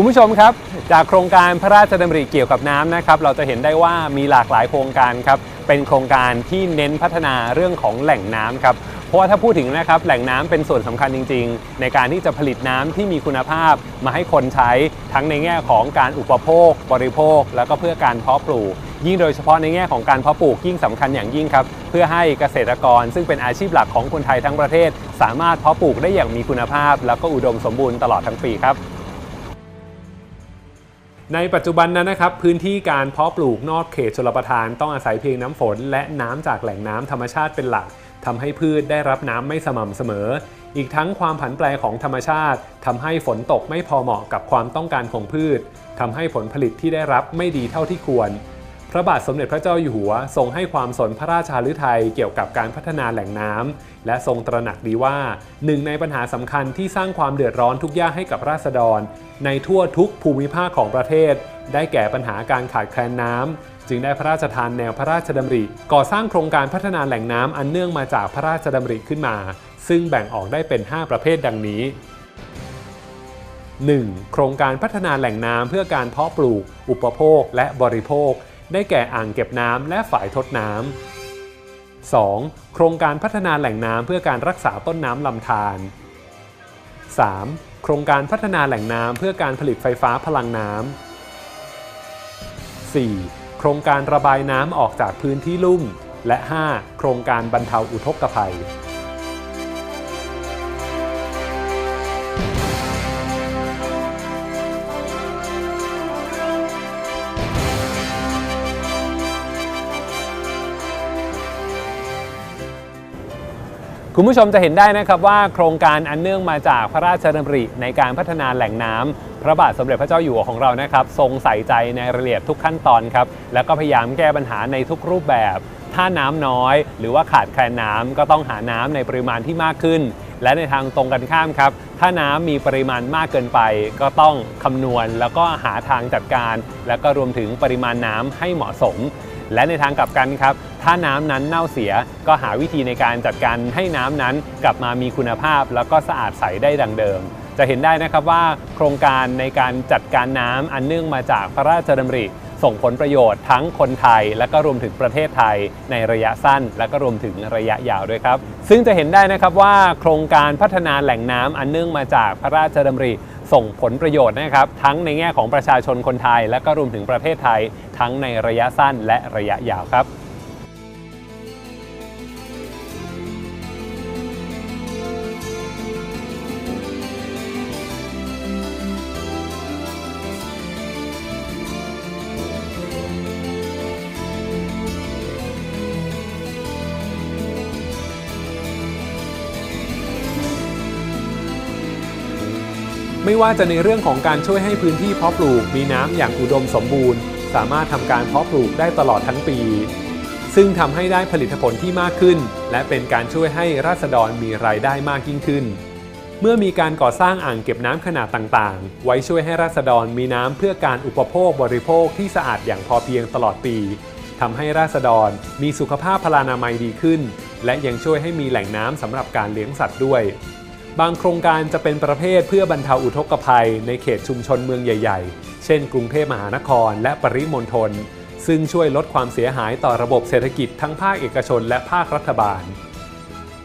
คุณผู้ชมครับ จากโครงการพระราชดำริเกี่ยวกับน้ำนะครับเราจะเห็นได้ว่ามีหลากหลายโครงการครับเป็นโครงการที่เน้นพัฒนาเรื่องของแหล่งน้ำครับเพราะว่าถ้าพูดถึงนะครับแหล่งน้ำเป็นส่วนสำคัญจริง ๆ ในการที่จะผลิตน้ำที่มีคุณภาพมาให้คนใช้ทั้งในแง่ของการอุปโภค บริโภค แล้วก็เพื่อการเพาะปลูก ยิ่งโดยเฉพาะในแง่ของการเพาะปลูกยิ่งสำคัญอย่างยิ่งครับเพื่อให้เกษตรกร ซึ่งเป็นอาชีพหลักของคนไทยทั้งประเทศ สามารถเพาะปลูกได้อย่างมีคุณภาพ แล้วก็อุดมสมบูรณ์ตลอดทั้งปีครับ ในปัจจุบันนั้นนะครับพื้นที่การเพาะปลูกนอกเขตชลประทานต้องอาศัยเพียงน้ำฝน และน้ำจากแหล่งน้ำธรรมชาติเป็นหลักทำให้พืชได้รับน้ำไม่สม่ำเสมอ อีกทั้งความผันแปรของธรรมชาติทำให้ฝนตกไม่พอเหมาะกับความต้องการของพืชทำให้ผลผลิตที่ได้รับไม่ดีเท่าที่ควร พระบาทสมเด็จพระเจ้าอยู่หัวทรงให้ความสนพระราชาฤทัยเกี่ยวกับการพัฒนาแหล่งน้ำและทรงตระหนักดีว่าหนึ่งในปัญหาสำคัญที่สร้างความเดือดร้อนทุกยางให้กับราษฎร ในทั่วทุกภูมิภาคของประเทศ ได้แก่ปัญหาการขาดแคลนน้ำจึงได้พระราชทานแนวพระราชดำริ ก่อสร้างโครงการพัฒนาแหล่งน้ำอันเนื่องมาจากพระราชดำริขึ้นมา ซึ่งแบ่งออกได้เป็น 5 ประเภทดังนี้ 1. โครงการพัฒนาแหล่งน้ำเพื่อการเพาะปลูก อุปโภค และบริโภค ได้แก่อ่างเก็บน้ำและฝายทดน้ำ 2. โครงการพัฒนาแหล่งน้ำเพื่อการรักษาต้นน้ำลำธาร 3. โครงการพัฒนาแหล่งน้ำเพื่อการผลิตไฟฟ้าพลังน้ำ 4. โครงการระบายน้ำออกจากพื้นที่ลุ่ม และ 5. โครงการบรรเทาอุทกภัย คุณผู้ชมจะเห็นได้นะครับว่าโครงการอันเนื่องมาจากพระราชดำริในการพัฒนาแหล่งน้ำพระบาทสมเด็จพระเจ้าอยู่หัวของเรานะครับ ทรงใส่ใจในรายละเอียดทุกขั้นตอนครับ แล้วก็พยายามแก้ปัญหาในทุกรูปแบบ ถ้าน้ำน้อย หรือว่าขาดแคลนน้ำก็ต้องหาน้ำในปริมาณที่มากขึ้น และในทางตรงกันข้ามครับ ถ้าน้ำมีปริมาณมากเกินไป ก็ต้องคำนวณ แล้วก็หาทางจัดการ แล้วก็รวมถึงปริมาณน้ำให้เหมาะสม และในทางกลับกันครับ ถ้าน้ำนั้นเน่าเสียก็หาวิธีในการจัดการให้น้ำนั้นกลับมามีคุณภาพ แล้วก็สะอาดใสได้ดังเดิม จะเห็นได้นะครับว่าโครงการในการจัดการน้ำอันเนื่องมาจากพระราชดำริส่งผลประโยชน์ทั้งคนไทย และก็รวมถึงประเทศไทย ในระยะสั้น และก็รวมถึงระยะยาวด้วยครับ ซึ่งจะเห็นได้นะครับว่าโครงการพัฒนาแหล่งน้ำอันเนื่องมาจากพระราชดำริ ส่งผลประโยชน์นะครับ ทั้งในแง่ของประชาชนคนไทย และก็รวมถึงประเทศไทย ทั้งในระยะสั้นและระยะยาวครับ ไม่ว่าจะในเรื่องของการช่วยให้พื้นที่เพาะปลูกมีน้ำอย่างอุดมสมบูรณ์ สามารถทำการเพาะปลูกได้ตลอดทั้งปี ซึ่งทำให้ได้ผลิตผลที่มากขึ้น และเป็นการช่วยให้ราษฎรมีรายได้มากยิ่งขึ้น เมื่อมีการก่อสร้างอ่างเก็บน้ำขนาดต่างๆ ไว้ช่วยให้ราษฎรมีน้ำเพื่อการอุปโภคบริโภคที่สะอาดอย่างพอเพียงตลอดปีทำให้ราษฎรมีสุขภาพพลานามัยดีขึ้น และยังช่วยให้มีแหล่งน้ำสำหรับการเลี้ยงสัตว์ด้วย บางโครงการจะเป็นประเภทเพื่อบรรเทาอุทกภัย ในเขตชุมชนเมืองใหญ่ ๆ เช่น กรุงเทพมหานคร และปริมณฑล ซึ่งช่วยลดความเสียหายต่อระบบเศรษฐกิจทั้งภาคเอกชนและภาครัฐบาล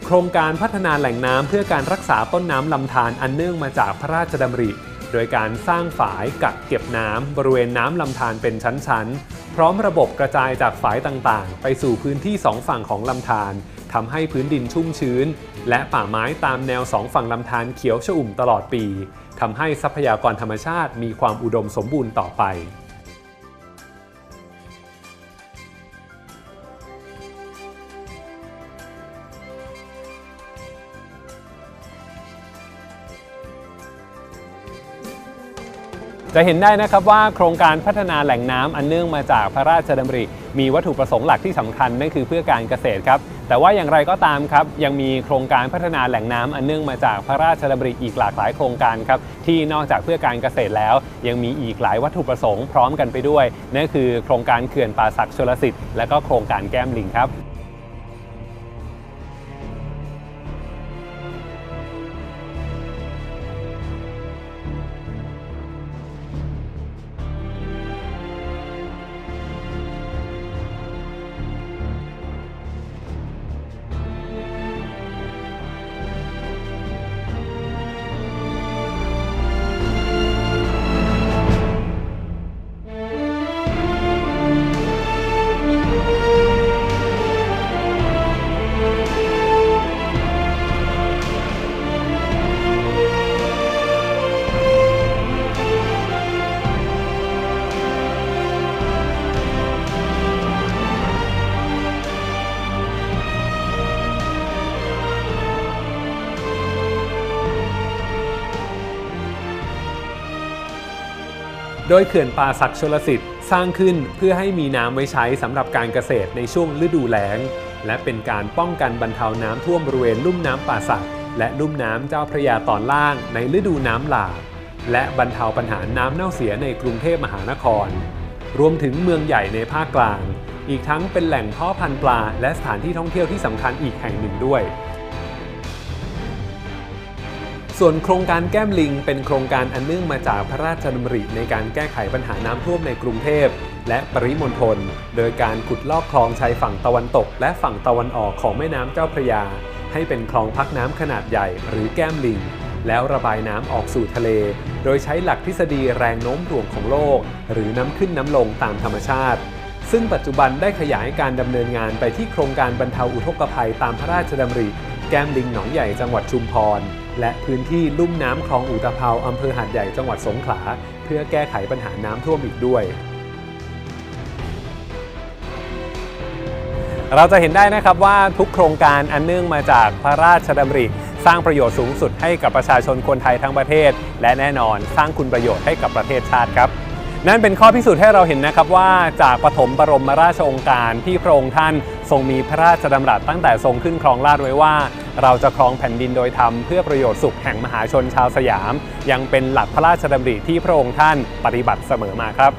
โครงการพัฒนาแหล่งน้ำเพื่อการรักษาต้นน้ำลำธารอันเนื่องมาจากพระราชดำริ โดยการสร้างฝายกักเก็บน้ำบริเวณน้ำลำธารเป็นชั้นๆ พร้อมระบบกระจายจากฝายต่างๆ ไปสู่พื้นที่สองฝั่งของลำธาร ทำให้พื้นดินชุ่มชื้น และป่าไม้ตามแนวสองฝั่งลำธารเขียวชอุ่มตลอดปีทำให้ทรัพยากรธรรมชาติมีความอุดมสมบูรณ์ต่อไป จะเห็นได้นะครับว่าโครงการพัฒนาแหล่งน้ำอันเนื่องมาจากพระราชดำริ มีวัตถุประสงค์หลักที่สำคัญนั่นคือเพื่อการเกษตรครับแต่ว่าอย่างไรก็ตามครับยังมีโครงการพัฒนาแหล่งน้ำอันเนื่องมาจากพระราชดำริอีกหลากหลายโครงการครับที่นอกจากเพื่อการเกษตรแล้ว ยังมีอีกหลายวัตถุประสงค์พร้อมกันไปด้วยนั่นคือโครงการเขื่อนป่าศักดิ์ชลสิทธิ์และก็โครงการแก้มลิงครับ ดยเขื่อนป่าศักชลสิทธิ์สร้างขึ้นเพื่อให้มีน้ำไว้ใช้สำหรับการเกษตรในช่วงฤดูแล้ง และเป็นการป้องกันบรรเทาน้ำท่วมบริเวณลุ่มน้ำป่าศักและลุ่มน้ำเจ้าพระยาตอนล่างในฤดูน้ำหลากและบรรเทาปัญหาน้ำเน่าเสียในกรุงเทพมหานคร รวมถึงเมืองใหญ่ในภาคกลาง อีกทั้งเป็นแหล่งเพาะพันธุ์ปลา และสถานที่ท่องเที่ยวที่สำคัญอีกแห่งหนึ่งด้วย ส่วนโครงการแก้มลิงเป็นโครงการอันเนื่องมาจากพระราชดำริในการแก้ไขปัญหาน้ำท่วมในกรุงเทพ และปริมณฑลโดยการขุดลอกคลองชายฝั่งตะวันตก และฝั่งตะวันออกของแม่น้ำเจ้าพระยา ให้เป็นคลองพักน้ำขนาดใหญ่หรือแก้มลิง แล้วระบายน้ำออกสู่ทะเล โดยใช้หลักทฤษฎีแรงโน้มถ่วงของโลก หรือน้ำขึ้นน้ำลงตามธรรมชาติ ซึ่งปัจจุบันได้ขยายการดำเนินงานไปที่โครงการบรรเทาอุทกภัยตามพระราชดำริ แก้มลิงหนองใหญ่จังหวัดชุมพร และพื้นที่ลุ่มน้ำคลองอุตภาวอำเภอหาดใหญ่จังหวัดสงขลา เพื่อแก้ไขปัญหาน้ำท่วมอีกด้วย เราจะเห็นได้นะครับว่าทุกโครงการอันเนื่องมาจากพระราชดำริ สร้างประโยชน์สูงสุดให้กับประชาชนคนไทยทั้งประเทศ และแน่นอนสร้างคุณประโยชน์ให้กับประเทศชาติครับนั่นเป็นข้อพิสูจน์ให้เราเห็นนะครับว่าจากปฐมบรมราชองค์การที่พระองค์ท่านทรงมีพระราชดำรัสตั้งแต่ทรงขึ้นครองราชไว้ว่า เราจะครองแผ่นดินโดยธรรมเพื่อประโยชน์สุขแห่งมหาชนชาวสยาม ยังเป็นหลักพระราชดำริที่พระองค์ท่านปฏิบัติเสมอมาครับ